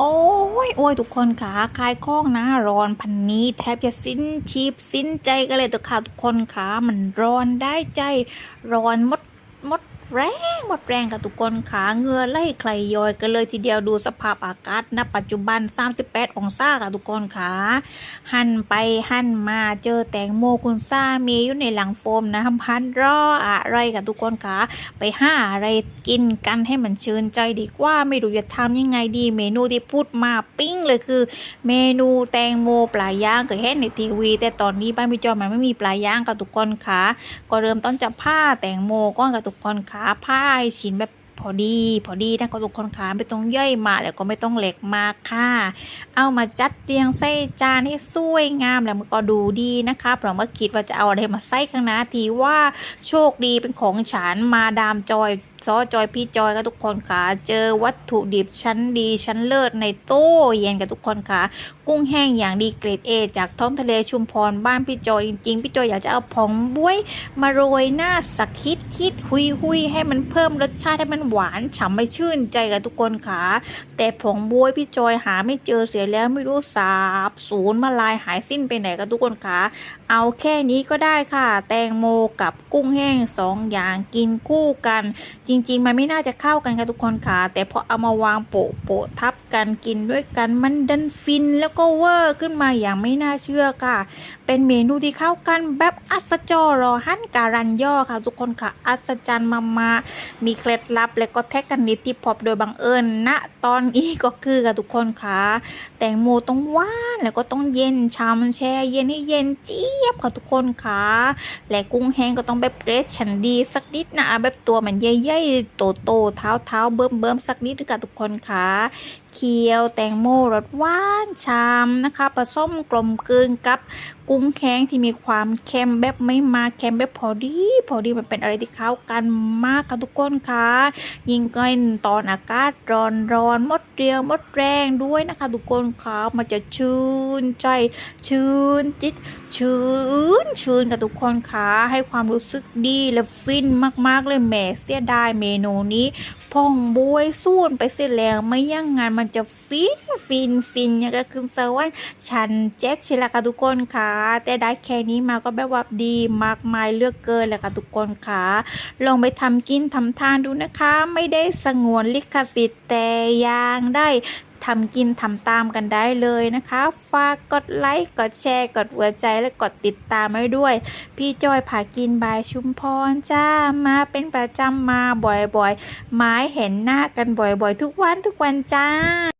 โอ้ยโอ้ยทุกคนค่ะคลายข้องนะร้อนพันนี้ แทบจะสิ้นชีพสิ้นใจกันเลยตัวค่ะทุกคนค่ะ มันร้อนได้ใจ ร้อนมดมด แรงหมดแรงกับทุกคนขาเงื่อไหลใครยอยกันเลยทีเดียวดูสภาพอากาศณปัจจุบัน 38 องศาค่ะทุกคนขาหันไปหันมาเจอแตงโมคุณซ่ามีอยู่ในหลังโฟมนะทำพันรออะไรกับทุกคนขาไปห้าอะไรกินกันให้มันชื่นใจดีกว่าไม่รู้จะทำยังไงดี เมนูที่พูดมาปิ้งเลยคือ เมนูแตงโมปลาย่างเคยเห็นในทีวี แต่ตอนนี้บ้านพี่จอมันไม่มีปลาย่างกับทุกคนค่ะก็เริ่มต้นจะผ้าแตงโมก้อนกับทุกคนค่ะผ้าให้ชิ้นแบบพอดีพอดีนะกับทุกคนค่ะไม่ต้องย่อยมากแล้วก็ไม่ต้องเล็กมากค่ะ เอามาจัดเรียงใส่จานให้สวยงามแล้วมันก็ดูดีนะคะเพราะเมื่อคิดว่าจะเอาอะไรมาใส่ข้างหน้าทีว่าโชคดีเป็นของฉันมาดามจอยซอจอยพี่จอยกับทุกคนค่ะ เจอวัตถุดิบชั้นดีชั้นเลิศในตู้เย็นกับทุกคนค่ะ กุ้งแห้งอย่างดีเกรดเอจากท้องทะเลชุมพรบ้านพี่จอยจริงๆพี่จอยอยากจะเอาผงบวยมาโรยหน้าสักฮิตฮิตหุยหุยให้มันเพิ่มรสชาติให้มันหวานฉ่ำไม่ชื่นใจกับทุกคนค่ะแต่ผงบวยพี่จอยหาไม่เจอเสียแล้วไม่รู้สาบศูนย์มาลายหายสิ้นไปไหนกับทุกคนค่ะเอาแค่นี้ก็ได้ค่ะ แตงโมกับกุ้งแห้งสองอย่างกินคู่กัน จริง ๆ มันไม่น่าจะเข้ากันค่ะทุกคนค่ะแต่พอเอามาวางโปะโปะทับกันกินด้วยกันมันดันฟินแล้วก็เวอร์ขึ้นมาอย่างไม่น่าเชื่อค่ะ เป็นเมนูที่เข้ากันแบบอัศจรรอหันการันย่อค่ะ ทุกคนค่ะ อัศจรรย์มามามีเคล็ดลับและก็แท็กกันนิดที่พบโดยบังเอิญณตอนนี้ก็คือค่ะทุกคนค่ะ แตงโมต้องหวานแล้วก็ต้องเย็นชามันแช่เย็นให้เย็นเจี๊ยบค่ะทุกคนค่ะ และกุ้งแห้งก็ต้องแบบเกรดชันดีสักนิดนะแบบตัวมันใหญ่ๆโตโตๆเท้าเท้าๆเบิ่มเบิ่มๆสักนิดด้วยค่ะทุกคนค่ะ เคี่ยว แตงโมรสหวานชามนะคะผสมกลมกลืนกับกุ้งแห้งที่มีความเค็มแบบไม่มากเค็มแบบพอดี พอดีมันเป็นอะไรที่เข้ากันมากค่ะทุกคนค่ะยิ่งก็ตอนอากาศร้อนร้อนมดเรียวมดแรงด้วยนะคะทุกคนค่ะมันจะชื่นใจชื่นจิตชื่นชื่นกับทุกคนค่ะให้ความรู้สึกดีและฟินมากๆเลยแหมเสียดายเมนูนี้พองบวยสูนไปเสียแล้วไม่ยังงานมันจะฟินฟินฟินอย่างก็คือสวรรค์ฉันแจ็คชิลาค่ะทุกคนค่ะ แต่ได้แค่นี้มาก็แบบว่าดีมากมายเลือกเกินเลยค่ะทุกคนค่ะ ลองไปทำกินทำทานดูนะคะ ไม่ได้สงวนลิขสิทธิ์แต่ยังได้ ทำกินทำตามกันได้เลยนะคะ ฝากกดไลค์กดแชร์กดหัวใจและกดติดตามไว้ด้วย พี่จอยผากินบายชุมพรจ้ามาเป็นประจำมาบ่อยๆไม้เห็นหน้ากันบ่อยๆ ทุกวันทุกวันจ้า